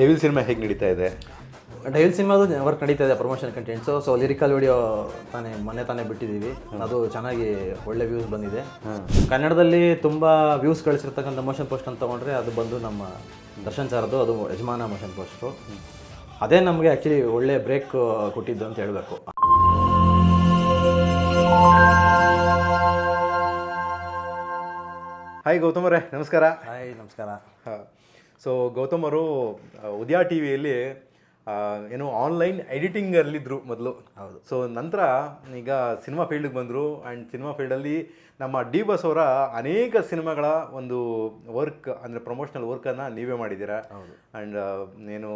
Devil cinema ಹೇಗೆ ನಡೀತಾ ಇದೆ? ಡೈಲ್ ಸಿನಿಮಾದು ವರ್ಕ್ ನಡೀತಾ ಇದೆ promotion contents so lyrical video ತಾನೇ ಮೊನ್ನೆ ತಾನೇ ಬಿಟ್ಟಿದ್ದೀವಿ. ಅದು ಚೆನ್ನಾಗಿ ಒಳ್ಳೆ ವ್ಯೂಸ್ ಬಂದಿದೆ. ಕನ್ನಡದಲ್ಲಿ ತುಂಬ ವ್ಯೂಸ್ ಕಳಿಸಿರ್ತಕ್ಕಂಥ ಮೋಷನ್ ಪೋಸ್ಟ್ ಅಂತ ತೊಗೊಂಡ್ರೆ ಅದು ಬಂದು ನಮ್ಮ ದರ್ಶನ್ ಸಾರದು ಅದು ಯಜಮಾನ ಮೋಷನ್ ಪೋಸ್ಟು ಅದೇ ನಮಗೆ ಆ್ಯಕ್ಚುಲಿ ಒಳ್ಳೆ ಬ್ರೇಕ್ ಕೊಟ್ಟಿದ್ದು ಅಂತ ಹೇಳಬೇಕು. ಹಾಯ್ ಗೌತಮ್ ಅವರೇ ನಮಸ್ಕಾರ. ಹಾಯ್ ನಮಸ್ಕಾರ. ಸೊ ಗೌತಮ್ ಅವರು ಉದಯ ಟಿ ವಿಯಲ್ಲಿ ಏನು ಆನ್ಲೈನ್ ಎಡಿಟಿಂಗಲ್ಲಿದ್ದರು ಮೊದಲು. ಹೌದು. ಸೊ ನಂತರ ಈಗ ಸಿನಿಮಾ ಫೀಲ್ಡ್ಗೆ ಬಂದರು. ಆ್ಯಂಡ್ ಸಿನಿಮಾ ಫೀಲ್ಡಲ್ಲಿ ನಮ್ಮ ಡಿ ಬಸ್ ಅವರ ಅನೇಕ ಸಿನಿಮಾಗಳ ಒಂದು ವರ್ಕ್ ಅಂದರೆ ಪ್ರಮೋಷನಲ್ ವರ್ಕನ್ನು ನೀವೇ ಮಾಡಿದ್ದೀರಾ? ಆ್ಯಂಡ್ ಏನು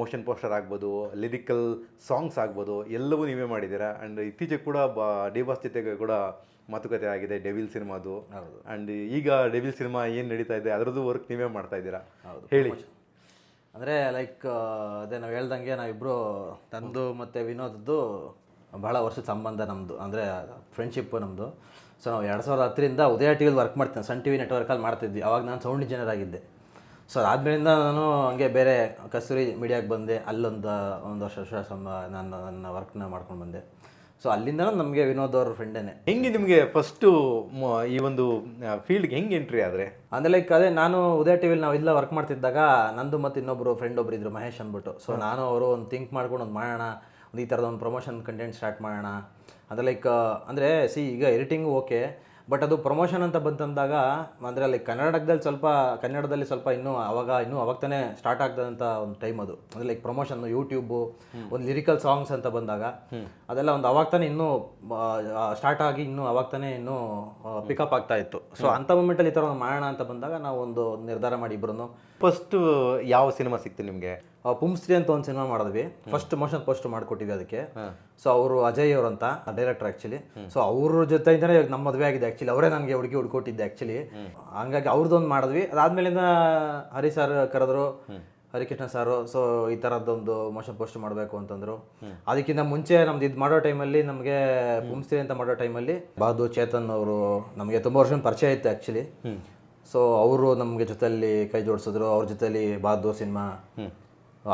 ಮೋಷನ್ ಪೋಸ್ಟರ್ ಆಗ್ಬೋದು ಲಿರಿಕಲ್ ಸಾಂಗ್ಸ್ ಆಗ್ಬೋದು ಎಲ್ಲವೂ ನೀವೇ ಮಾಡಿದ್ದೀರಾ? ಆ್ಯಂಡ್ ಇತ್ತೀಚೆಗೆ ಕೂಡ ಬ ಡಿ ಬಾಸ್ ಜೊತೆಗೆ ಕೂಡ ಮಾತುಕತೆ ಆಗಿದೆ ಡೆವಿಲ್ ಸಿನಿಮಾದು. ಹೌದು. ಆ್ಯಂಡ್ ಈಗ ಡೆವಿಲ್ ಸಿನಿಮಾ ಏನು ನಡೀತಾ ಇದೆ ಅದರದ್ದು ವರ್ಕ್ ನೀವೇ ಮಾಡ್ತಾ ಇದ್ದೀರಾ? ಹೇಳಿ. ಅಂದರೆ ಲೈಕ್ ಅದೇ ನಾವು ಹೇಳ್ದಂಗೆ ನಾವಿಬ್ಬರು ತಂದು ಮತ್ತು ವಿನೋದದ್ದು ಬಹಳ ವರ್ಷದ ಸಂಬಂಧ ನಮ್ಮದು ಅಂದರೆ ಫ್ರೆಂಡ್ಶಿಪ್ ನಮ್ಮದು ಸೊ ನಾವು ಎರಡು ಸಾವಿರದ ಹತ್ತರಿಂದ ಉದಯ ಟಿ ವಿಲಿ ವರ್ಕ್ ಮಾಡ್ತೇನೆ ಸನ್ ಟಿ ವಿ ನೆಟ್ವರ್ಕಲ್ಲಿ ಮಾಡ್ತಿದ್ವಿ. ಅವಾಗ ನಾನು ಸೌಂಡ್ ಇಂಜಿನಿಯರ್ ಆಗಿದ್ದೆ. ಸೊ ಅದಾದ್ಮೇಲಿಂದ ನಾನು ಹಂಗೆ ಬೇರೆ ಕಸ್ತೂರಿ ಮೀಡಿಯಾಗೆ ಬಂದೆ. ಅಲ್ಲೊಂದು ಒಂದು ವರ್ಷ ವರ್ಷ ಸಂಬ ನಾನು ನನ್ನ ವರ್ಕ್ನ ಮಾಡ್ಕೊಂಡು ಬಂದೆ. ಸೊ ಅಲ್ಲಿಂದ ನಮಗೆ ವಿನೋದ್ ಅವ್ರ ಫ್ರೆಂಡೇನೆ ಹೆಂಗೆ ನಿಮಗೆ ಫಸ್ಟು ಈ ಒಂದು ಫೀಲ್ಡ್ಗೆ ಹೆಂಗೆ ಎಂಟ್ರಿ ಆದರೆ? ಅಂದರೆ ಲೈಕ್ ಅದೇ ನಾನು ಉದಯ ಟಿವಿಲಿ ನಾವು ಇಲ್ಲ ವರ್ಕ್ ಮಾಡ್ತಿದ್ದಾಗ ನಂದು ಮತ್ತು ಇನ್ನೊಬ್ಬರು ಫ್ರೆಂಡ್ ಒಬ್ರು ಇದ್ರು ಮಹೇಶ್ ಅಂದ್ಬಿಟ್ಟು. ಸೊ ನಾನು ಅವರು ಒಂದು ಥಿಂಕ್ ಮಾಡ್ಕೊಂಡು ಒಂದು ಮಾಡೋಣ ಒಂದು ಈ ಥರದ ಒಂದು ಪ್ರಮೋಷನ್ ಕಂಟೆಂಟ್ ಸ್ಟಾರ್ಟ್ ಮಾಡೋಣ. ಅಂದರೆ ಲೈಕ್ ಅಂದರೆ ಸಿ ಈಗ ಎಡಿಟಿಂಗ್ ಓಕೆ ಬಟ್ ಅದು ಪ್ರಮೋಷನ್ ಅಂತ ಬಂತಂದಾಗ ಅಂದರೆ ಲೈಕ್ ಕನ್ನಡದಲ್ಲಿ ಸ್ವಲ್ಪ ಕನ್ನಡದಲ್ಲಿ ಸ್ವಲ್ಪ ಇನ್ನೂ ಅವಾಗ ಇನ್ನೂ ಅವಾಗ ತಾನೇ ಸ್ಟಾರ್ಟ್ ಆಗ್ತದಂಥ ಒಂದು ಟೈಮ್ ಅದು. ಅಂದರೆ ಲೈಕ್ ಪ್ರಮೋಷನ್ ಯೂಟ್ಯೂಬು ಒಂದು ಲಿರಿಕಲ್ ಸಾಂಗ್ಸ್ ಅಂತ ಬಂದಾಗ. ಅದೆಲ್ಲ ಒಂದು ಅವಾಗ ತಾನೇ ಇನ್ನೂ ಸ್ಟಾರ್ಟ್ ಆಗಿ ಇನ್ನೂ ಅವಾಗ ತಾನೇ ಇನ್ನೂ ಪಿಕಪ್ ಆಗ್ತಾ ಇತ್ತು. ಸೊ ಅಂಥ ಮೂಮೆಂಟಲ್ಲಿ ಈ ಥರ ಒಂದು ಮಾಡೋಣ ಅಂತ ಬಂದಾಗ ನಾವು ಒಂದು ನಿರ್ಧಾರ ಮಾಡಿ ಇಬ್ಬರು ಫಸ್ಟು ಯಾವ ಸಿನಿಮಾ ಸಿಕ್ತು ನಿಮಗೆ? ಪುಂಸ್ತ್ರಿ ಅಂತ ಒಂದು ಸಿನಿಮಾ ಮಾಡಿದ್ವಿ. ಫಸ್ಟ್ ಮೋಷನ್ ಪೋಸ್ಟ್ ಮಾಡಿಕೊಟ್ಟಿದ್ವಿ ಅದಕ್ಕೆ. ಸೊ ಅವರು ಅಜಯ್ ಅವರು ಅಂತ ಡೈರೆಕ್ಟರ್ ಆ್ಯಕ್ಚುಲಿ ಸೊ ಅವ್ರ ಜೊತೆಯಿಂದನೇ ಇವಾಗ ನಮ್ಮ ಮದುವೆ ಆಗಿದೆ ಆ್ಯಕ್ಚುಲಿ ಅವರೇ ನನಗೆ ಹುಡುಗಿ ಹುಡ್ಕೊಟ್ಟಿದ್ದೆ ಆ್ಯಕ್ಚುಲಿ ಹಂಗಾಗಿ ಅವ್ರದ್ದೊಂದು ಮಾಡಿದ್ವಿ. ಅದಾದ್ಮೇಲಿಂದ ಹರಿ ಸರ್ ಕರೆದ್ರು. ಹರಿಕೃಷ್ಣ ಸಾರು ಸೊ ಈ ಥರದ್ದೊಂದು ಮೋಷನ್ ಪೋಸ್ಟ್ ಮಾಡಬೇಕು ಅಂತಂದ್ರು. ಅದಕ್ಕಿಂತ ಮುಂಚೆ ನಮ್ದು ಇದು ಮಾಡೋ ಟೈಮಲ್ಲಿ ನಮಗೆ ಪುಂಸ್ತ್ರಿ ಅಂತ ಮಾಡೋ ಟೈಮಲ್ಲಿ ಬಾದು ಚೇತನ್ ಅವರು ನಮಗೆ ತುಂಬ ವರ್ಷ ಪರಿಚಯ ಇತ್ತು ಆ್ಯಕ್ಚುಲಿ ಸೊ ಅವರು ನಮಗೆ ಜೊತೆಯಲ್ಲಿ ಕೈ ಜೋಡಿಸಿದ್ರು. ಅವ್ರ ಜೊತೆಲಿ ಬಾದು ಸಿನಿಮಾ.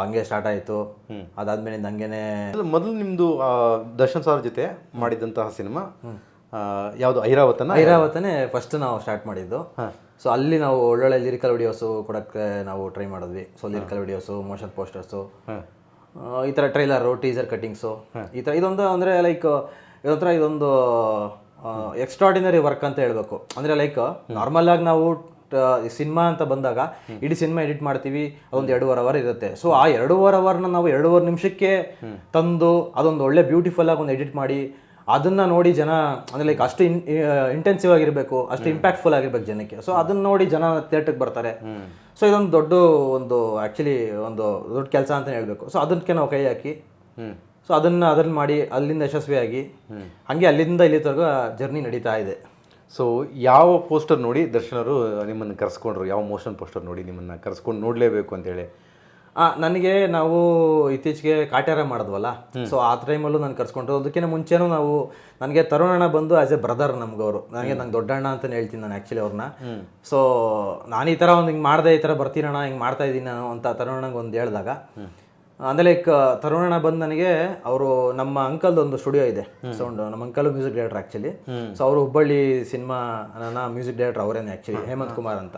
ಹಂಗೆ ಸ್ಟಾರ್ಟ್ ಆಯಿತು. ಅದಾದ್ಮೇಲೆ ಹಂಗೇನೆ ಮೊದಲು ನಿಮ್ಮದು ದರ್ಶನ್ ಸರ್ ಜೊತೆ ಮಾಡಿದಂತಹ ಸಿನಿಮಾ. ಯಾವುದು? ಐರಾವತನ? ಐರಾವತನೇ ಫಸ್ಟ್ ನಾವು ಸ್ಟಾರ್ಟ್ ಮಾಡಿದ್ದು. ಸೊ ಅಲ್ಲಿ ನಾವು ಒಳ್ಳೊಳ್ಳೆ ಲಿರಿಕಲ್ ವಿಡಿಯೋಸು ಕೊಡೋಕ್ಕೆ ನಾವು ಟ್ರೈ ಮಾಡಿದ್ವಿ. So lyrical videos motion posters ಈ ಥರ ಟ್ರೈಲರು ಟೀಸರ್ ಕಟ್ಟಿಂಗ್ಸು ಈ ಥರ ಇದೊಂದು ಅಂದರೆ ಲೈಕ್ ಇದೊಂಥರ ಇದೊಂದು ಎಕ್ಸ್ಟ್ರಾಡಿನರಿ ವರ್ಕ್ ಅಂತ ಹೇಳ್ಬೇಕು. ಅಂದರೆ ಲೈಕ್ ನಾರ್ಮಲ್ ಆಗಿ ನಾವು ಸಿನಿಮಾ ಅಂತ ಬಂದಾಗ ಇಡೀ ಸಿನಿಮಾ ಎಡಿಟ್ ಮಾಡ್ತೀವಿ ಅದೊಂದು ಎರಡೂವರೆ ಅವರ್ ಇರುತ್ತೆ. ಸೊ ಆ ಎರಡೂವರೆ ಅವರ್ನ ನಾವು ಎರಡೂವರೆ ನಿಮಿಷಕ್ಕೆ ತಂದು ಅದೊಂದು ಒಳ್ಳೆ ಬ್ಯೂಟಿಫುಲ್ ಆಗಿ ಒಂದು ಎಡಿಟ್ ಮಾಡಿ ಅದನ್ನ ನೋಡಿ ಜನ ಅಂದ್ರೆ ಲೈಕ್ ಅಷ್ಟು ಇಂಟೆನ್ಸಿವ್ ಆಗಿರಬೇಕು ಅಷ್ಟು ಇಂಪ್ಯಾಕ್ಟ್ಫುಲ್ ಆಗಿರ್ಬೇಕು ಜನಕ್ಕೆ. ಸೊ ಅದನ್ನ ನೋಡಿ ಜನ ಥಿಯೇಟರ್ಗೆ ಬರ್ತಾರೆ. ಸೊ ಇದೊಂದು ದೊಡ್ಡ ಒಂದು ಆಕ್ಚುಲಿ ಒಂದು ದೊಡ್ಡ ಕೆಲಸ ಅಂತ ಹೇಳ್ಬೇಕು. ಸೊ ಅದಕ್ಕೆ ನಾವು ಕೈ ಹಾಕಿ. ಸೊ ಅದನ್ನ ಅದನ್ನು ಮಾಡಿ ಅಲ್ಲಿಂದ ಯಶಸ್ವಿಯಾಗಿ ಹಾಗೆ ಅಲ್ಲಿಂದ ಇಲ್ಲಿವರೆಗೂ ಜರ್ನಿ ನಡೀತಾ ಇದೆ. ಸೊ ಯಾವ ಪೋಸ್ಟರ್ ನೋಡಿ ದರ್ಶನರು ನಿಮ್ಮನ್ನು ಕರೆಸ್ಕೊಂಡ್ರು? ಯಾವ ಮೋಷನ್ ಪೋಸ್ಟರ್ ನೋಡಿ ನಿಮ್ಮನ್ನು ಕರೆಸ್ಕೊಂಡು ನೋಡಲೇಬೇಕು ಅಂತೇಳಿ ಆ, ನನಗೆ ನಾವು ಇತ್ತೀಚೆಗೆ ಕಾಟ್ಯಾರ ಮಾಡಿದ್ವಲ್ಲ? ಸೊ ಆ ಟೈಮಲ್ಲೂ ನಾನು ಕರ್ಸ್ಕೊಂಡ್ರು. ಅದಕ್ಕಿಂತ ಮುಂಚೆನೂ ನಾವು ನನಗೆ ತರುಣಣ್ಣ ಬಂದು ಆಸ್ ಎ ಬ್ರದರ್ ನಮಗವರು. ನನಗೆ ನಂಗೆ ದೊಡ್ಡಣ್ಣ ಅಂತಲೇ ಹೇಳ್ತೀನಿ ನಾನು ಆ್ಯಕ್ಚುಲಿ ಅವ್ರನ್ನ. ಸೊ ನಾನು ಈ ಥರ ಒಂದು ಹಿಂಗೆ ಮಾಡಿದೆ ಈ ಥರ ಬರ್ತೀನಣ್ಣ ಹಿಂಗೆ ಮಾಡ್ತಾ ಇದ್ದೀನಿ ನಾನು ಅಂತ ತರುಣಣ್ಣಗೆ ಒಂದು ಹೇಳಿದಾಗ ಅಂದರೆ ಲೈಕ್ ತರುಣ ಬಂದು ನನಗೆ ಅವರು ನಮ್ಮ ಅಂಕಲ್ ಒಂದು ಸ್ಟುಡಿಯೋ ಇದೆ. ಸೌಂಡ್ ನಮ್ಮ uncle music director actually so ಅವರು ಹುಬ್ಬಳ್ಳಿ ಸಿನಿಮಾ ನನ್ನ ಮ್ಯೂಸಿಕ್ ಡೈರೆಕ್ಟರ್ ಅವರೇನೆ ಆಕ್ಚುಲಿ ಹೇಮಂತ್ ಕುಮಾರ್ ಅಂತ.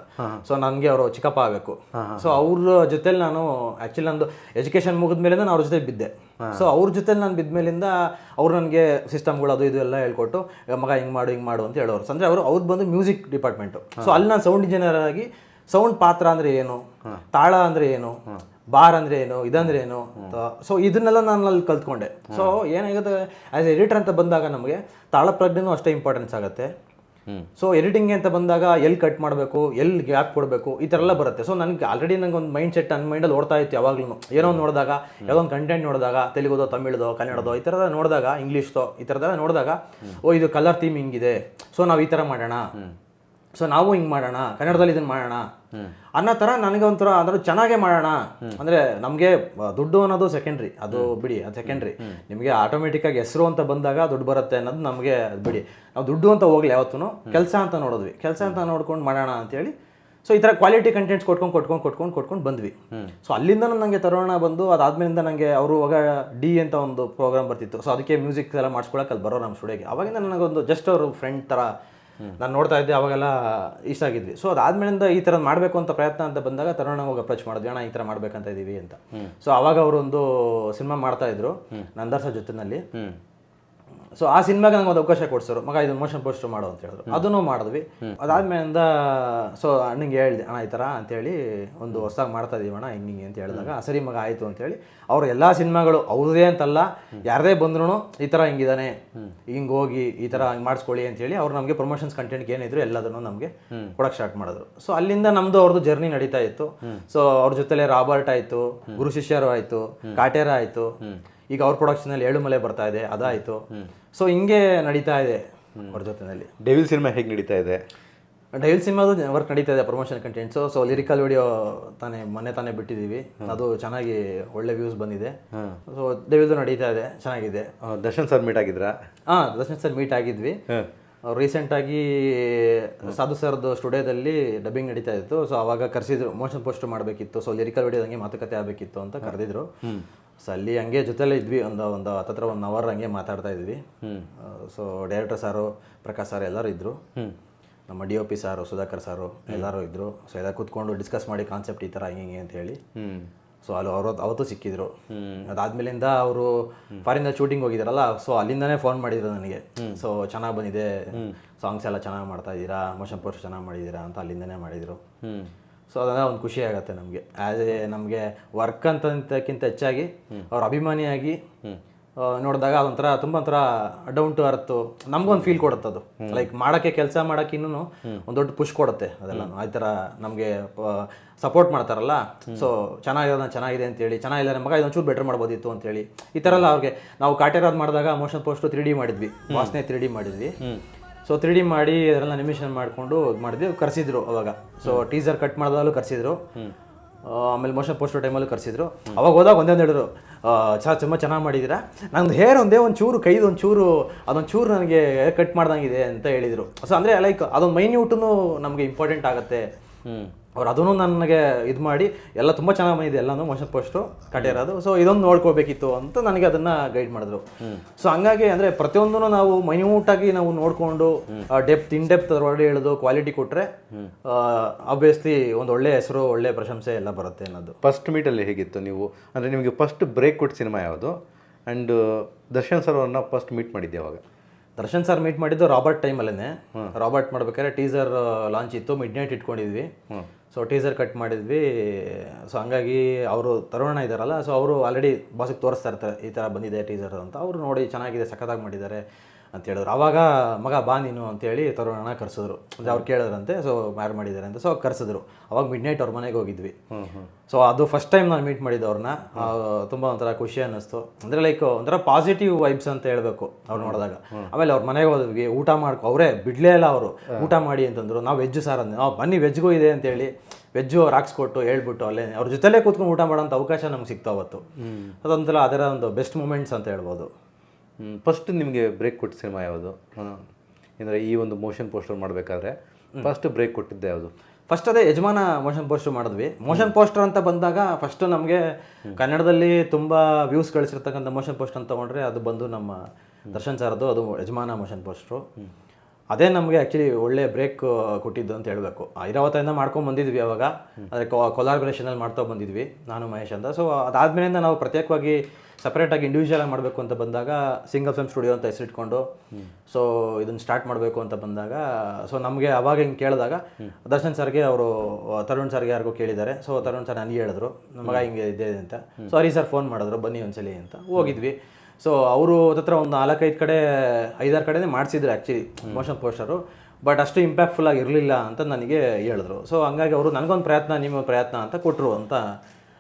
ಸೊ ನನಗೆ ಅವರು ಚಿಕ್ಕಪ್ಪ ಆಗಬೇಕು. ಸೊ ಅವ್ರ ಜೊತೆಲಿ ನಾನು ಆ್ಯಕ್ಚುಲಿ ನಂದು ಎಜುಕೇಶನ್ ಮುಗಿದ ಮೇಲೆ ನಾನು ಅವ್ರ ಜೊತೆ ಬಿದ್ದೆ. ಸೊ ಅವ್ರ ಜೊತೆಲಿ ನಾನು ಬಿದ್ದ ಮೇಲಿಂದ ಅವ್ರು ನನಗೆ ಸಿಸ್ಟಮ್ಗಳು ಅದು ಇದು ಎಲ್ಲ ಹೇಳ್ಕೊಟ್ಟು "ಏ ಮಗ ಹಿಂಗೆ ಮಾಡು ಹಿಂಗೆ ಮಾಡು ಅಂತ ಹೇಳೋರು. ಅಂದರೆ ಅವರು ಅವ್ರು ಬಂದು ಮ್ಯೂಸಿಕ್ ಡಿಪಾರ್ಟ್ಮೆಂಟು ಸೊ ಅಲ್ಲಿ ನಾನು ಸೌಂಡ್ ಇಂಜಿನಿಯರ್ ಆಗಿ ಸೌಂಡ್ ಪಾತ್ರ ಅಂದರೆ ಏನು? ತಾಳ ಅಂದರೆ ಏನು? ಬಾರ್ ಅಂದ್ರೆ ಏನು ಇದಂದ್ರೆ ಏನು ಸೊ ಇದನ್ನೆಲ್ಲ ನಾನು ಅಲ್ಲಿ ಕಲ್ತ್ಕೊಂಡೆ ಸೊ ಏನಾಗುತ್ತೆ ಆಸ್ ಎಡಿಟರ್ ಅಂತ ಬಂದಾಗ ನಮಗೆ ತಾಳ ಪ್ರಜ್ಞೆನೂ ಅಷ್ಟೇ ಇಂಪಾರ್ಟೆನ್ಸ್ ಆಗುತ್ತೆ. ಸೊ ಎಡಿಟಿಂಗ್ ಅಂತ ಬಂದಾಗ ಎಲ್ಲಿ ಕಟ್ ಮಾಡಬೇಕು ಎಲ್ಲಿ ಗ್ಯಾಪ್ ಕೊಡಬೇಕು ಈ ಥರ ಎಲ್ಲ ಬರುತ್ತೆ. ಸೊ ನನಗೆ ಆಲ್ರೆಡಿ ನಂಗೆ ಒಂದು ಮೈಂಡ್ ಸೆಟ್ ನನ್ನ ಮೈಂಡಲ್ಲಿ ಓಡ್ತಾ ಇತ್ತು ಯಾವಾಗಲೂ ಏನೋ ಒಂದು ನೋಡಿದಾಗ ಯಾವುದೋ ಒಂದು ಕಂಟೆಂಟ್ ನೋಡಿದಾಗ ತೆಲುಗುದೋ ತಮಿಳ್ದೋ ಕನ್ನಡದೋ ಈ ಥರದ ನೋಡಿದಾಗ ಇಂಗ್ಲೀಷ್ದೋ ಈ ಥರದೆಲ್ಲ ನೋಡಿದಾಗ ಓ ಇದು ಕಲರ್ ಥೀಮ್ ಹಿಂಗಿದೆ ಸೊ ನಾವು ಈ ಥರ ಮಾಡೋಣ. ಸೊ ನಾವು ಹಿಂಗೆ ಮಾಡೋಣ ಕನ್ನಡದಲ್ಲಿ ಇದನ್ನು ಮಾಡೋಣ. ಅನ್ನೋ ಥರ ನನಗೆ ಒಂಥರ ಅಂದ್ರೆ ಚೆನ್ನಾಗೇ ಮಾಡೋಣ. ಅಂದರೆ ನಮಗೆ ದುಡ್ಡು ಅನ್ನೋದು ಸೆಕೆಂಡ್ರಿ ಅದು ಬಿಡಿ ಅದು ಸೆಕೆಂಡ್ರಿ ನಿಮಗೆ ಆಟೋಮೆಟಿಕ್ಕಾಗಿ ಹೆಸರು ಅಂತ ಬಂದಾಗ ದುಡ್ಡು ಬರುತ್ತೆ ಅನ್ನೋದು ನಮಗೆ ಬಿಡಿ. ನಾವು ದುಡ್ಡು ಅಂತ ಹೋಗ್ಲಿ ಯಾವತ್ತೂ ಕೆಲಸ ಅಂತ ನೋಡಿದ್ವಿ. ಕೆಲಸ ಅಂತ ನೋಡ್ಕೊಂಡು ಮಾಡೋಣ ಅಂತೇಳಿ. ಸೊ ಈ ಥರ ಕ್ವಾಲಿಟಿ ಕಂಟೆಂಟ್ಸ್ ಕೊಟ್ಕೊಂಡು ಕೊಟ್ಕೊಂಡು ಕೊಟ್ಕೊಂಡು ಕೊಟ್ಕೊಂಡು ಬಂದ್ವಿ. ಸೊ ಅಲ್ಲಿಂದ ನನಗೆ ತರೋಣ ಬಂದು ಅದಾದ್ಮೇಲಿಂದ ನನಗೆ ಅವರು ಅವಾಗ ಡಿ ಅಂತ ಒಂದು ಪ್ರೋಗ್ರಾಮ್ ಬರ್ತಿತ್ತು. ಸೊ ಅದಕ್ಕೆ ಮ್ಯೂಸಿಕ್ ಎಲ್ಲ ಮಾಡಿಸ್ಕೊಳಕ್ಕೆ ಅಲ್ಲಿ ಬರೋರು ನಮ್ಮ ಸ್ಟುಡಿಯೋಗೆ. ಅವಾಗಿಂದ ನನಗೊಂದು ಜಸ್ಟ್ ಅವರು ಫ್ರೆಂಡ್ ಥರ ನಾನು ನೋಡ್ತಾ ಇದ್ದೆ ಅವಾಗೆಲ್ಲ ಇಷ್ಟ ಆಗಿದ್ವಿ. ಸೊ ಅದಾದ್ಮೇಲಿಂದ ಈ ಥರ ಮಾಡಬೇಕು ಅಂತ ಪ್ರಯತ್ನ ಅಂತ ಬಂದಾಗ ತರುಣ ಹೋಗಿ ಅಪ್ರೋಚ್ ಮಾಡಿದ್ವಿ ಅಣ್ಣ ಈ ಥರ ಮಾಡ್ಬೇಕಂತ ಇದೀವಿ ಅಂತ. ಸೊ ಅವಾಗ ಅವರು ಒಂದು ಸಿನಿಮಾ ಮಾಡ್ತಾ ಇದ್ರು ನಂದರ್ಸ ಜೊತೆನಲ್ಲಿ. ಸೊ ಆ ಸಿನಿಮಾಗೆ ನಂಗೆ ಒಂದು ಅವಕಾಶ ಕೊಡ್ಸೋರು. ಮಗ ಇದು ಮೋಷನ್ ಪೋಸ್ಟರ್ ಮಾಡು ಅಂತ ಹೇಳಿದ್ರು. ಅದನ್ನು ಮಾಡಿದ್ವಿ. ಅದಾದ್ಮೇಲಿಂದ ಸೊ ಅಣ್ಣಂಗೆ ಹೇಳಿದೆ ಅಣ್ಣ ಈ ಥರ ಅಂತೇಳಿ ಒಂದು ಹೊಸದಾಗಿ ಮಾಡ್ತಾ ಇದೀವಿ ಅಣ್ಣ ಹಿಂಗೆ ಹಿಂಗೆ ಅಂತ ಹೇಳಿದಾಗ "ಆ, ಸರಿ ಮಗ ಆಯಿತು ಅಂತೇಳಿ ಅವ್ರ ಎಲ್ಲ ಸಿನಿಮಾಗಳು ಅವ್ರದೇ ಅಂತಲ್ಲ ಯಾರದೇ ಬಂದ್ರು ಈ ಥರ ಹಿಂಗಿದಾನೆ ಹಿಂಗೆ ಹೋಗಿ ಈ ಥರ ಹಿಂಗೆ ಮಾಡಿಸ್ಕೊಳ್ಳಿ ಅಂತೇಳಿ ಅವ್ರು ನಮಗೆ ಪ್ರಮೋಷನ್ಸ್ ಕಂಟೆಂಟ್ ಏನಿದ್ರು ಎಲ್ಲದನ್ನು ನಮಗೆ ಕೊಡೋಕೆ ಸ್ಟಾರ್ಟ್ ಮಾಡಿದ್ರು. ಸೊ ಅಲ್ಲಿಂದ ನಮ್ಮದು ಅವ್ರದ್ದು ಜರ್ನಿ ನಡೀತಾ ಇತ್ತು. ಸೊ ಅವ್ರ ಜೊತೆಲೆ ರಾಬರ್ಟ್ ಆಯಿತು ಗುರು ಶಿಷ್ಯರು ಆಯಿತು ಕಾಟೇರ ಆಯಿತು. ಈಗ ಅವ್ರ ಏಳು ಮಲೆ ಬರ್ತಾ ಇದೆ ಅದಾಯಿತು. ಸೊ ಹಿಂಗೆ ನಡೀತಾ ಇದೆ ಅವ್ರ ಜೊತೆನಲ್ಲಿ. ಡೆವಿಲ್ ಸಿನಿಮಾ ಹೇಗೆ ನಡೀತಾ ಇದೆ? ಡೈಲ್ ಸಿನಿಮಾದು ವರ್ಕ್ ನಡೀತಾ ಇದೆ promotion contents so lyrical video ತಾನೇ ಮೊನ್ನೆ ತಾನೇ ಬಿಟ್ಟಿದ್ದೀವಿ. ಅದು ಚೆನ್ನಾಗಿ ಒಳ್ಳೆ ವ್ಯೂಸ್ ಬಂದಿದೆ. ಸೊ ಡೈಲ್ದು ನಡೀತಾ ಇದೆ ಚೆನ್ನಾಗಿದೆ. ದರ್ಶನ್ ಸರ್ ಮೀಟ್ ಆಗಿದ್ರಾ? ಹಾಂ ದರ್ಶನ್ ಸರ್ ಮೀಟ್ ಆಗಿದ್ವಿ. ಅವ್ರು ರೀಸೆಂಟಾಗಿ ಸಾಧು ಸರ್ದು ಸ್ಟುಡಿಯೋದಲ್ಲಿ ಡಬ್ಬಿಂಗ್ ನಡೀತಾ ಇತ್ತು. ಸೊ ಅವಾಗ ಕರೆಸಿದ್ರು ಮೋಷನ್ ಪೋಸ್ಟ್ ಮಾಡಬೇಕಿತ್ತು. ಸೊ ಲಿರಿಕಲ್ ವಿಡಿಯೋದಂಗೆ ಮಾತುಕತೆ ಆಗಬೇಕಿತ್ತು ಅಂತ ಕರೆದಿದ್ರು. ಸೊ ಅಲ್ಲಿ ಹಂಗೆ ಜೊತೆಲೇ ಇದ್ವಿ. ಒಂದು ಒಂದು ಹತ್ತತ್ರ ಒನ್ ಅವರ್ ಹಂಗೆ ಮಾತಾಡ್ತಾ ಇದ್ವಿ. ಸೊ ಡೈರೆಕ್ಟರ್ ಸಾರು ಪ್ರಕಾಶ್ ಸರ್ ಎಲ್ಲರೂ ಇದ್ದರು ನಮ್ಮ ಡಿ ಒ ಪಿ ಸಾರು ಸುಧಾಕರ್ ಸಾರು ಎಲ್ಲರೂ ಇದ್ದರು ಸೊ ಎಲ್ಲ ಕೂತ್ಕೊಂಡು ಡಿಸ್ಕಸ್ ಮಾಡಿ ಕಾನ್ಸೆಪ್ಟ್ ಈ ಥರ ಹಿಂಗೆ ಹಿಂಗೆ ಅಂತ ಹೇಳಿ. ಸೊ ಅಲ್ಲಿ ಅವರು ಅವತ್ತು ಸಿಕ್ಕಿದ್ರು. ಅದಾದ್ಮೇಲಿಂದ ಅವರು ಫಾರಿನ್ ಶೂಟಿಂಗ್ ಹೋಗಿದಾರಲ್ಲ ಸೊ ಅಲ್ಲಿಂದನೇ ಫೋನ್ ಮಾಡಿದ್ರು ನನಗೆ. ಸೊ ಚೆನ್ನಾಗಿ ಬಂದಿದೆ. ಸಾಂಗ್ಸ್ ಎಲ್ಲ ಚೆನ್ನಾಗಿ ಮಾಡ್ತಾ ಇದ್ದೀರಾ ಮೋಷನ್ ಪೋಸ್ಟ್ ಚೆನ್ನಾಗಿ ಮಾಡಿದ್ದೀರಾ ಅಂತ ಅಲ್ಲಿಂದನೇ ಮಾಡಿದರು. ಸೊ ಅದನ್ನ ಒಂದು ಖುಷಿ ಆಗುತ್ತೆ ನಮಗೆ. ಆ್ಯಸ್ ಎ ನಮಗೆ ವರ್ಕ್ ಅಂತಕ್ಕಿಂತ ಹೆಚ್ಚಾಗಿ ಅವ್ರ ಅಭಿಮಾನಿಯಾಗಿ ನೋಡಿದಾಗ ಅದೊಂಥರ ತುಂಬ ಒಂಥರ ಡೌನ್ ಟು ಅರ್ತು ನಮ್ಗೊಂದು ಫೀಲ್ ಕೊಡುತ್ತೆ ಅದು ಲೈಕ್ ಮಾಡೋಕ್ಕೆ ಕೆಲಸ ಮಾಡೋಕೆ ಇನ್ನೂ ಒಂದು ದೊಡ್ಡ ಪುಷ್ ಕೊಡುತ್ತೆ ಅದೆಲ್ಲ ಆ ಥರ ನಮಗೆ ಸಪೋರ್ಟ್ ಮಾಡ್ತಾರಲ್ಲ? ಸೊ ಚೆನ್ನಾಗಿರೋದನ್ನ ಚೆನ್ನಾಗಿದೆ ಅಂತೇಳಿ ಚೆನ್ನಾಗಿಲ್ಲ ಮಗ ಇದೊಂಚೂರು ಬೆಟರ್ ಮಾಡ್ಬೋದಿತ್ತು ಅಂತೇಳಿ ಈ ಥರ ಎಲ್ಲ ಅವ್ರಿಗೆ ನಾವು ಕಾಟೇರಾದ್ ಮಾಡಿದಾಗ ಮೋಷನ್ ಪೋಸ್ಟು ತ್ರೀ ಡಿ ಮಾಡಿದ್ವಿ. ವಾಸನೆ ತ್ರೀ ಡಿ ಮಾಡಿದ್ವಿ. ಸೊ ತ್ರೀ ಡಿ ಮಾಡಿ ಅದರಲ್ಲಿ ಅನಿಮೇಷನ್ ಮಾಡಿಕೊಂಡು ಇದು ಮಾಡಿದ್ವಿ. ಕರೆಸಿದ್ರು ಅವಾಗ. ಸೊ ಟೀಸರ್ ಕಟ್ ಮಾಡಿದಾಗಲೂ ಕರೆಸಿದ್ರು. ಆಮೇಲೆ ಮೋಷನ್ ಪೋಸ್ಟರ್ ಟೈಮಲ್ಲೂ ಕರೆಸಿದ್ರು. ಅವಾಗ ಹೋದಾಗ ಒಂದೇ ಒಂದು ಹೇಳಿದ್ರು ಚಾ ತುಂಬ ಚೆನ್ನಾಗಿ ಮಾಡಿದ್ದೀರಾ ನಂದು ಹೇರ್ ಒಂದೇ ಒಂದು ಚೂರು ಕೈದು ಒಂದು ಚೂರು ಅದೊಂದು ಚೂರು ನನಗೆ ಕಟ್ ಮಾಡ್ದಂಗಿದೆ ಅಂತ ಹೇಳಿದರು. ಸೊ ಅಂದರೆ ಲೈಕ್ ಅದೊಂದು ಮೈನ್ಯೂಟೂ ನಮಗೆ ಇಂಪಾರ್ಟೆಂಟ್ ಆಗುತ್ತೆ. ಹ್ಞೂ ಅವ್ರು ಅದನ್ನು ನನಗೆ ಇದು ಮಾಡಿ ಎಲ್ಲ ತುಂಬ ಚೆನ್ನಾಗಿ ಬಂದಿದೆ ಎಲ್ಲನೂ ಮೋಷನ್ ಪೋಸ್ಟು ಕಟ್ಟಿರೋದು ಸೊ ಇದೊಂದು ನೋಡ್ಕೋಬೇಕಿತ್ತು ಅಂತ ನನಗೆ ಅದನ್ನ ಗೈಡ್ ಮಾಡಿದ್ರು. ಸೊ ಹಂಗಾಗಿ ಅಂದರೆ ಪ್ರತಿಯೊಂದನ್ನು ನಾವು ಮೈನ್ಯೂಟಾಗಿ ನಾವು ನೋಡಿಕೊಂಡು ಡೆಪ್ತ್ ಇನ್ ಡೆಪ್ತ್ ಅದರೊಳಗೆ ಹೇಳೋದು ಕ್ವಾಲಿಟಿ ಕೊಟ್ಟರೆ ಆಬ್ವಿಯಸ್ಲಿ ಒಂದು ಒಳ್ಳೆ ಹೆಸರು ಒಳ್ಳೆ ಪ್ರಶಂಸೆ ಎಲ್ಲ ಬರುತ್ತೆ ಅನ್ನೋದು. ಫಸ್ಟ್ ಮೀಟಲ್ಲಿ ಹೇಗಿತ್ತು ನೀವು? ಅಂದರೆ ನಿಮಗೆ ಫಸ್ಟ್ ಬ್ರೇಕ್ ಕೊಟ್ಟ ಸಿನಿಮಾ ಯಾವುದು? ಆ್ಯಂಡ್ ದರ್ಶನ್ ಸರ್ ಅವ್ರನ್ನ ಫಸ್ಟ್ ಮೀಟ್ ಮಾಡಿದ್ದೆ ಅವಾಗ ದರ್ಶನ್ ಸರ್ ಮೀಟ್ ಮಾಡಿದ್ದು ರಾಬರ್ಟ್ ಟೈಮಲ್ಲೇ ರಾಬರ್ಟ್ ಮಾಡ್ಬೇಕಾದ್ರೆ ಟೀಸರ್ ಲಾಂಚ್ ಇತ್ತು ಮಿಡ್ ನೈಟ್ ಇಟ್ಕೊಂಡಿದ್ವಿ ಸೊ ಟೀಸರ್ ಕಟ್ ಮಾಡಿದ್ವಿ. ಸೊ ಹಂಗಾಗಿ ಅವರು ತರುಣ ಇದ್ದಾರಲ್ಲ ಸೊ ಅವರು ಆಲ್ರೆಡಿ ಬಾಸಿಗೆ ತೋರಿಸ್ತಾ ಇರ್ತಾರೆ ಈ ಥರ ಬಂದಿದೆ ಟೀಸರ್ ಅಂತ. ಅವರು ನೋಡಿ ಚೆನ್ನಾಗಿದೆ ಸಖತ್ತಾಗಿ ಮಾಡಿದ್ದಾರೆ. ಅಂತ ಹೇಳಿದ್ರು. ಅವಾಗ ಮಗ ಬಾ ನೀನು ಅಂತೇಳಿ ತರುಣನ ಕರೆಸಿದ್ರು. ಅಂದರೆ ಅವ್ರು ಕೇಳಿದ್ರಂತೆ ಸೊ ಮ್ಯಾರ್ ಮಾಡಿದ್ದಾರೆ ಅಂತ. ಸೊ ಕರೆಸಿದ್ರು. ಅವಾಗ ಮಿಡ್ ನೈಟ್ ಅವ್ರ ಮನೆಗೆ ಹೋಗಿದ್ವಿ. ಸೊ ಅದು ಫಸ್ಟ್ ಟೈಮ್ ನಾನು ಮೀಟ್ ಮಾಡಿದ್ದು ಅವ್ರನ್ನ ತುಂಬ ಒಂಥರ ಖುಷಿ ಅನ್ನಿಸ್ತು. ಅಂದರೆ ಲೈಕ್ ಒಂಥರ ಪಾಸಿಟಿವ್ ವೈಬ್ಸ್ ಅಂತ ಹೇಳ್ಬೇಕು ಅವ್ರು ನೋಡಿದಾಗ. ಆಮೇಲೆ ಅವ್ರ ಮನೆಗೆ ಹೋದ್ವಿ ಊಟ ಮಾಡ್ಕೊ ಅವರೇ ಬಿಡಲೇ ಇಲ್ಲ ಅವರು. ಊಟ ಮಾಡಿ ಅಂತಂದ್ರು. ನಾವು ವೆಜ್ ಸಾರ್ ಅಂದ್ವಿ. ನಾವು ಬನ್ನಿ ವೆಜ್ಗೂ ಇದೆ ಅಂತೇಳಿ ವೆಜ್ಜು ಅವ್ರು ಹಾಕ್ಸ್ಕೊಟ್ಟು ಹೇಳ್ಬಿಟ್ಟು ಅಲ್ಲೇ ಅವ್ರ ಜೊತೆಲೇ ಕೂತ್ಕೊಂಡು ಊಟ ಮಾಡೋಂಥ ಅವಕಾಶ ನಮ್ಗೆ ಸಿಕ್ತು ಅವತ್ತು. ಅದೊಂಥರ ಅದರ ಒಂದು ಬೆಸ್ಟ್ ಮೂಮೆಂಟ್ಸ್ ಅಂತ ಹೇಳ್ಬೋದು. ಫಸ್ಟ್ ನಿಮಗೆ ಬ್ರೇಕ್ ಕೊಟ್ಟ ಸಿನಿಮಾ ಯಾವುದು? ಅಂದರೆ ಈ ಒಂದು ಮೋಷನ್ ಪೋಸ್ಟರ್ ಮಾಡಬೇಕಾದ್ರೆ ಫಸ್ಟ್ ಬ್ರೇಕ್ ಕೊಟ್ಟಿದ್ದೆ ಯಾವುದು? ಫಸ್ಟ್ ಅದೇ ಯಜಮಾನ ಮೋಷನ್ ಪೋಸ್ಟರ್ ಮಾಡಿದ್ವಿ. ಮೋಷನ್ ಪೋಸ್ಟರ್ ಅಂತ ಬಂದಾಗ ಫಸ್ಟ್ ನಮಗೆ ಕನ್ನಡದಲ್ಲಿ ತುಂಬ ವ್ಯೂಸ್ ಗಳಿಸಿರ್ತಕ್ಕಂಥ ಮೋಷನ್ ಪೋಸ್ಟರ್ ಅಂತ ತೊಗೊಂಡ್ರೆ ಅದು ಬಂದು ನಮ್ಮ ದರ್ಶನ್ ಸರ್ದು ಅದು ಯಜಮಾನ ಮೋಷನ್ ಪೋಸ್ಟ್ರು ಅದೇ ನಮಗೆ ಆ್ಯಕ್ಚುಲಿ ಒಳ್ಳೆ ಬ್ರೇಕ್ ಕೊಟ್ಟಿದ್ದು ಅಂತ ಹೇಳಬೇಕು. ಐರಾವತಿಯಿಂದ ಮಾಡ್ಕೊಂಡು ಬಂದಿದ್ವಿ ಅವಾಗ. ಅದೇ ಕೊಲಾಬ್ರೇಷನಲ್ಲಿ ಮಾಡ್ತಾ ಬಂದಿದ್ವಿ ನಾನು ಮಹೇಶ್ ಅಂತ. ಸೊ ಅದಾದ್ಮೇಲಿಂದ ನಾವು ಪ್ರತ್ಯೇಕವಾಗಿ ಸಪ್ರೇಟಾಗಿ ಇಂಡಿವಿಜುವಲ್ ಆಗಿ ಮಾಡಬೇಕು ಅಂತ ಬಂದಾಗ ಸಿಂಗಲ್ ಫಿಲ್ಮ್ ಸ್ಟುಡಿಯೋ ಅಂತ ಹೆಸರಿಟ್ಕೊಂಡು ಸೊ ಇದನ್ನು ಸ್ಟಾರ್ಟ್ ಮಾಡಬೇಕು ಅಂತ ಬಂದಾಗ ಸೊ ನಮಗೆ ಅವಾಗ ಹಿಂಗೆ ಕೇಳಿದಾಗ ದರ್ಶನ್ ಸರ್ಗೆ ಅವರು ತರುಣ್ ಸರ್ಗೆ ಯಾರಿಗೂ ಕೇಳಿದ್ದಾರೆ. ಸೊ ತರುಣ್ ಸರ್ ನನಗೆ ಹೇಳಿದ್ರು ನಮ್ಮ ಮಗ ಹಿಂಗೆ ಇದೆ ಅಂತ. ಸೊ ಹರಿ ಸರ್ ಫೋನ್ ಮಾಡಿದ್ರು ಬನ್ನಿ ಒಂದ್ಸಲಿ ಅಂತ. ಹೋಗಿದ್ವಿ. ಸೊ ಅವರು ಹತ್ರ ಒಂದು ನಾಲ್ಕೈದು ಕಡೆ ಐದಾರು ಕಡೆನೇ ಮಾಡಿಸಿದ್ರು ಆ್ಯಕ್ಚುಲಿ ಮೋಷನ್ ಪೋಸ್ಟರು ಬಟ್ ಅಷ್ಟು ಇಂಪ್ಯಾಕ್ಟ್ಫುಲ್ ಆಗಿ ಇರಲಿಲ್ಲ ಅಂತ ನನಗೆ ಹೇಳಿದ್ರು. ಸೊ ಹಂಗಾಗಿ ಅವರು ನನಗೊಂದು ಪ್ರಯತ್ನ ನಿಮ್ಮ ಪ್ರಯತ್ನ ಅಂತ ಕೊಟ್ಟರು ಅಂತ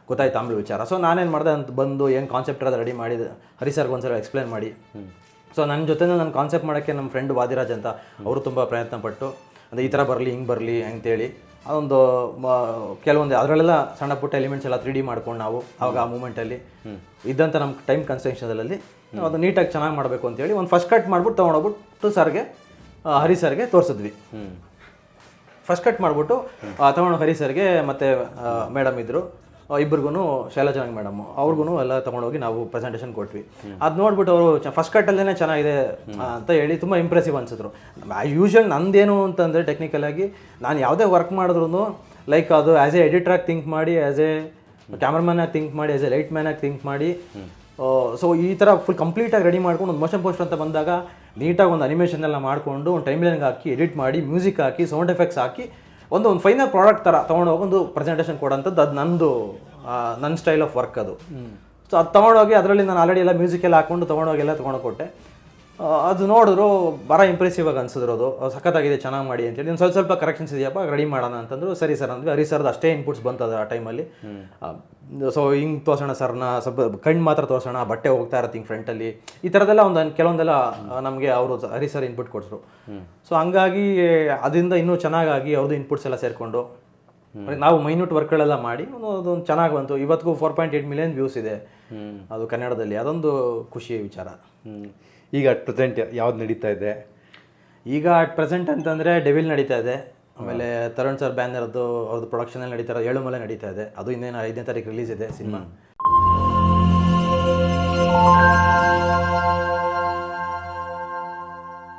ಗೊತ್ತಾಯ್ತು ಆಮೇಲೆ ವಿಚಾರ. ಸೊ ನಾನೇನು ಮಾಡಿದೆ ಅಂತ ಬಂದು ಏನು ಕಾನ್ಸೆಪ್ಟ್ ಅದು ರೆಡಿ ಮಾಡಿದೆ ಹರಿ ಸರ್ಗೆ ಒಂದ್ಸಲ ಎಕ್ಸ್ಪ್ಲೇನ್ ಮಾಡಿ. ಸೊ ನನ್ನ ಜೊತೆ ನನ್ನ ಕಾನ್ಸೆಪ್ಟ್ ಮಾಡೋಕ್ಕೆ ನಮ್ಮ ಫ್ರೆಂಡ್ ವಾದಿರಾಜ್ ಅಂತ ಅವರು ತುಂಬ ಪ್ರಯತ್ನ ಪಟ್ಟು ಅಂದರೆ ಈ ಥರ ಬರಲಿ ಹಿಂಗೆ ಬರಲಿ ಅಂತೇಳಿ. ಅದೊಂದು ಕೆಲವೊಂದು ಅದರಲ್ಲೆಲ್ಲ ಸಣ್ಣ ಪುಟ್ಟ ಎಲಿಮೆಂಟ್ಸ್ ಎಲ್ಲ ತ್ರೀ ಡಿ ಮಾಡ್ಕೊಂಡು ನಾವು ಆವಾಗ ಆ ಮೂಮೆಂಟಲ್ಲಿ ಇದ್ದಂಥ ನಮ್ಮ ಟೈಮ್ ಕನ್ಸ್ಟ್ರಕ್ಷನಲ್ಲಿ ಅದು ನೀಟಾಗಿ ಚೆನ್ನಾಗಿ ಮಾಡಬೇಕು ಅಂತೇಳಿ ಒಂದು ಫಸ್ಟ್ ಕಟ್ ಮಾಡ್ಬಿಟ್ಟು ತೊಗೊಂಡೋಗ್ಬಿಟ್ಟು ಸರ್ಗೆ ಹರಿ ಸರ್ಗೆ ತೋರಿಸಿದ್ವಿ. ಫಸ್ಟ್ ಕಟ್ ಮಾಡಿಬಿಟ್ಟು ತೊಗೊಂಡು ಹರಿ ಸರ್ಗೆ ಮತ್ತು ಮೇಡಮ್ ಇದ್ದರು ಇಬ್ಬರಿಗೂ ಶೈಲಜಾ ಮೇಡಮ್. ಅವ್ರಿಗೂ ಎಲ್ಲ ತೊಗೊಂಡೋಗಿ ನಾವು ಪ್ರೆಸೆಂಟೇಷನ್ ಕೊಟ್ವಿ. ಅದು ನೋಡ್ಬಿಟ್ಟು ಅವರು ಫಸ್ಟ್ ಕಟ್ಟಲ್ಲೇ ಚೆನ್ನಾಗಿದೆ ಅಂತ ಹೇಳಿ ತುಂಬ ಇಂಪ್ರೆಸಿವ್ ಅನ್ಸಿದ್ರು. ಯೂಶ್ವಲ್ ನಂದೇನು ಅಂತಂದರೆ ಟೆಕ್ನಿಕಲಾಗಿ ನಾನು ಯಾವುದೇ ವರ್ಕ್ ಮಾಡಿದ್ರು ಲೈಕ್ ಅದು ಆ್ಯಸ್ ಎ ಎಡಿಟ್ರಾಗಿ ಥಿಂಕ್ ಮಾಡಿ ಆ್ಯಸ್ ಎ ಕ್ಯಾಮ್ರಾಮನ್ ಆಗಿ ಥಿಂಕ್ ಮಾಡಿ ಆ್ಯಸ್ ಎ ಲೈಟ್ ಮ್ಯಾನ್ ಆಗಿ ಥಿಂಕ್ ಮಾಡಿ ಸೊ ಈ ಥರ ಫುಲ್ ಕಂಪ್ಲೀಟಾಗಿ ರೆಡಿ ಮಾಡ್ಕೊಂಡು ಒಂದು ಮೋಷನ್ ಪೋಸ್ಟರ್ ಅಂತ ಬಂದಾಗ ನೀಟಾಗಿ ಒಂದು ಅನಿಮೇಷನ್ ಎಲ್ಲ ಮಾಡಿಕೊಂಡು ಒಂದು ಟೈಮ್ ಲೈನ್ಗೆ ಹಾಕಿ ಎಡಿಟ್ ಮಾಡಿ ಮ್ಯೂಸಿಕ್ ಹಾಕಿ ಸೌಂಡ್ ಎಫೆಕ್ಟ್ಸ್ ಹಾಕಿ ಒಂದು ಒಂದು ಫೈನಲ್ ಪ್ರಾಡಕ್ಟ್ ಥರ ತೊಗೊಂಡೋಗಿ ಒಂದು ಪ್ರೆಸೆಂಟೇಷನ್ ಕೊಡೋಂಥದ್ದು ಅದು ನಂದು ನನ್ನ ಸ್ಟೈಲ್ ಆಫ್ ವರ್ಕ್ ಅದು. ಸೊ ಅದು ತೊಗೊಂಡೋಗಿ ಅದರಲ್ಲಿ ನಾನು ಆಲ್ರೆಡಿ ಎಲ್ಲ ಮ್ಯೂಸಿಕ್ ಎಲ್ಲ ಹಾಕೊಂಡು ತೊಗೊಂಡೋಗಿ ಎಲ್ಲ ತೊಗೊಂಡು ಕೊಟ್ಟೆ. ಅದು ನೋಡಿದ್ರು ಬರ ಇಂಪ್ರೆಸಿವ್ ಆಗಿ ಅನ್ಸಿದ್ರು ಅದು. ಸಖತ್ತಾಗಿದೆ ಚೆನ್ನಾಗಿ ಮಾಡಿ ಅಂತೇಳಿ. ಒಂದು ಸ್ವಲ್ಪ ಸ್ವಲ್ಪ ಕರೆಕ್ಷನ್ಸ್ ಇದೆಯಪ್ಪ ರೆಡಿ ಮಾಡೋಣ ಅಂತಂದ್ರು ಸರಿ ಸರ್ ಅಂದ್ವಿ. ಹರಿ ಸರ್ದು ಅಷ್ಟೇ ಇನ್ಪುಟ್ಸ್ ಬಂತದ ಆ ಟೈಮಲ್ಲಿ ಸೊ ಹಿಂಗೆ ತೋರ್ಸೋಣ ಸರ್ನ ಸ್ವಲ್ಪ ಕಣ್ಣು ಮಾತ್ರ ತೋರ್ಸೋಣ ಬಟ್ಟೆ ಹೋಗ್ತಾ ಇರತ್ತೆ ಹಿಂಗೆ ಫ್ರಂಟಲ್ಲಿ ಈ ಥರದೆಲ್ಲ ಒಂದು ಕೆಲವೊಂದೆಲ್ಲ ನಮಗೆ ಅವರು ಹರಿ ಸರ್ ಇನ್ಪುಟ್ ಕೊಡಿಸ್ರು ಸೊ ಹಂಗಾಗಿ ಅದರಿಂದ ಇನ್ನೂ ಚೆನ್ನಾಗಾಗಿ ಅವ್ರದ್ದು ಇನ್ಪುಟ್ಸ್ ಎಲ್ಲ ಸೇರಿಕೊಂಡು ನಾವು ಮೈನ್ಯೂಟ್ ವರ್ಕ್ಗಳೆಲ್ಲ ಮಾಡಿ ಒಂದು ಅದೊಂದು ಚೆನ್ನಾಗಿ ಬಂತು. ಇವತ್ತಿಗೂ four point eight million views ಇದೆ ಅದು ಕನ್ನಡದಲ್ಲಿ. ಅದೊಂದು ಖುಷಿಯ ವಿಚಾರ. ಈಗ ಅಟ್ ಪ್ರೆಸೆಂಟ್ ಯಾವ್ದು ನಡೀತಾ ಇದೆ? ಈಗ ಅಟ್ ಪ್ರೆಸೆಂಟ್ ಅಂತಂದರೆ ಡೆವಿಲ್ ನಡೀತಾ ಇದೆ. ಆಮೇಲೆ ತರುಣ್ ಸರ್ ಬ್ಯಾನರ್ದು ಅವ್ರದ್ದು ಪ್ರೊಡಕ್ಷನಲ್ಲಿ ನಡೀತಾರೆ ಏಳು ಮಲೆ ನಡೀತಾ ಇದೆ. ಅದು ಇನ್ನೇನು ಐದನೇ ತಾರೀಕು ರಿಲೀಸ್ ಇದೆ ಸಿನಿಮಾ.